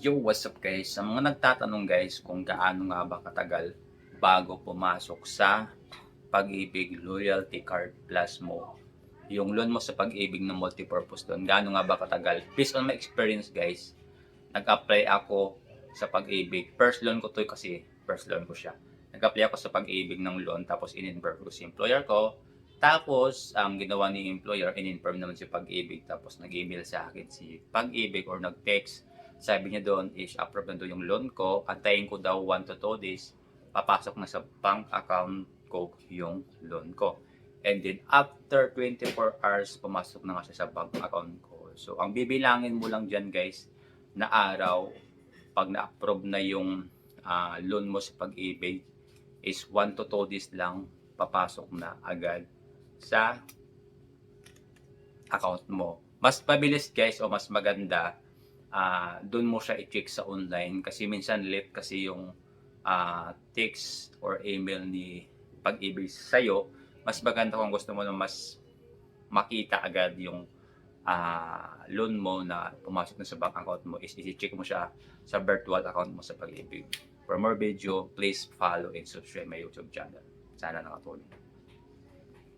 Yo, what's up guys? Sa mga nagtatanong guys kung gaano nga ba katagal bago pumasok sa pag-ibig loyalty card plus mo yung loan mo sa pag-ibig na multipurpose doon, gaano nga ba katagal? Based on my experience guys, nag-apply ako sa pag-ibig. First loan ko to kasi first loan ko siya. Nag-apply ako sa pag-ibig ng loan tapos in-inform ko si employer ko. Tapos, ang ginawa ni employer, in-inform naman si pag-ibig. Tapos nag-email sa akin si pag-ibig or nag-text sabi niya doon is approve na doon yung loan ko. Antayin ko daw 1 to 2 days. Papasok na sa bank account ko yung loan ko. And then after 24 hours, pumasok na nga siya sa bank account ko. So ang bibilangin mo lang dyan guys, na araw, pag na-approve na yung ah, loan mo sa pag-ibig, is 1 to 2 days lang papasok na agad sa account mo. Mas pabilis guys o mas maganda ah doon mo siya i-check sa online kasi minsan late kasi yung ah, text or email ni pag-ibig sa'yo. Mas maganda kung gusto mo na mas makita agad yung ah, loan mo na pumasok na sa bank account mo is i-check mo siya sa virtual account mo sa pag-ibig. For more video, please follow and subscribe my YouTube channel. Sana nakatulong.